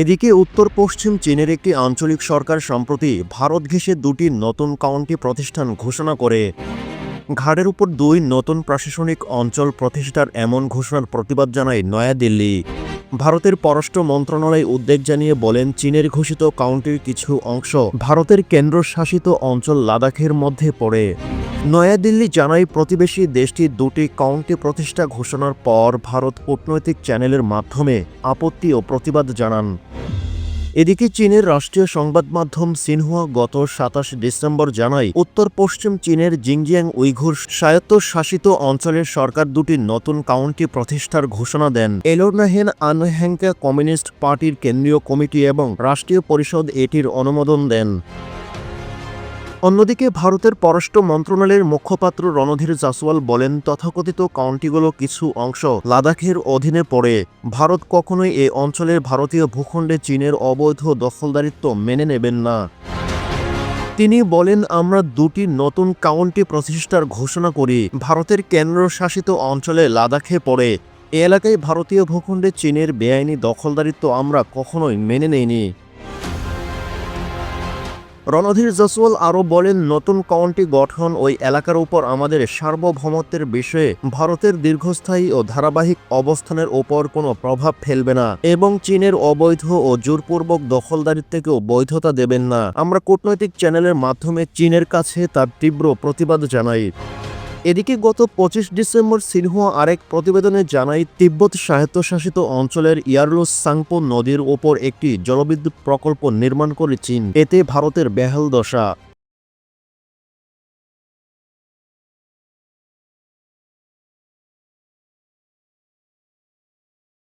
এদিকে উত্তর পশ্চিম চীনের একটি আঞ্চলিক সরকার সম্প্রতি ভারত ঘেঁষে দুটি নতুন কাউন্টি প্রতিষ্ঠান ঘোষণা করে। ঘাড়ের উপর দুই নতুন প্রশাসনিক অঞ্চল প্রতিষ্ঠার এমন ঘোষণার প্রতিবাদ জানায় নয়াদিল্লি। ভারতের পররাষ্ট্র মন্ত্রণালয় উদ্বেগ জানিয়ে বলেন, চীনের ঘোষিত কাউন্টির কিছু অংশ ভারতের কেন্দ্রশাসিত অঞ্চল লাদাখের মধ্যে পড়ে। নয়াদিল্লি জানায় প্রতিবেশী দেশটির দুটি কাউন্টি প্রতিষ্ঠা ঘোষণার পর ভারত কূটনৈতিক চ্যানেলের মাধ্যমে আপত্তি ও প্রতিবাদ জানান। এদিকে চীনের রাষ্ট্রীয় সংবাদ মাধ্যম সিনহুয়া গত সাতাশ ডিসেম্বর জানায় উত্তর পশ্চিম চীনের জিংজিয়াং উইঘুর স্বায়ত্তশাসিত অঞ্চলের সরকার দুটি নতুন কাউন্টি প্রতিষ্ঠার ঘোষণা দেন। এলোরনাহেন আনহ্যাংকা কমিউনিস্ট পার্টির কেন্দ্রীয় কমিটি এবং রাষ্ট্রীয় পরিষদ এটির অনুমোদন দেন। অন্যদিকে ভারতের পররাষ্ট্র মন্ত্রণালয়ের মুখপাত্র রণধীর জাসওয়াল বলেন, তথাকথিত কাউন্টিগুলো কিছু অংশ লাদাখের অধীনে পড়ে। ভারত কখনোই এ অঞ্চলের ভারতীয় ভূখণ্ডে চীনের অবৈধ দখলদারিত্ব মেনে নেবেন না। তিনি বলেন, আমরা দুটি নতুন কাউন্টি প্রতিষ্ঠার ঘোষণা করি। ভারতের কেন্দ্রশাসিত অঞ্চলে লাদাখে পড়ে। এ এলাকায় ভারতীয় ভূখণ্ডে চীনের বেআইনি দখলদারিত্ব আমরা কখনোই মেনে নেইনি। রণধীর জসওয়াল আরও বলেন, নতুন কাউন্টি গঠন ওই এলাকার উপর আমাদের সার্বভৌমত্বের বিষয়ে ভারতের দীর্ঘস্থায়ী ও ধারাবাহিক অবস্থানের ওপর কোনো প্রভাব ফেলবে না এবং চীনের অবৈধ ও জোরপূর্বক দখলদারিত্বকেও বৈধতা দেবেন না। আমরা কূটনৈতিক চ্যানেলের মাধ্যমে চীনের কাছে তার তীব্র প্রতিবাদ জানাই। এদিকে গত পঁচিশ ডিসেম্বর সিনহুয়া আরেক প্রতিবেদনে জানাই তিব্বত স্বায়ত্তশাসিত অঞ্চলের ইয়ারলো সাংপো নদীর ওপর একটি জলবিদ্যুৎ প্রকল্প নির্মাণ করে চীন। এতে ভারতের বেহাল দশা।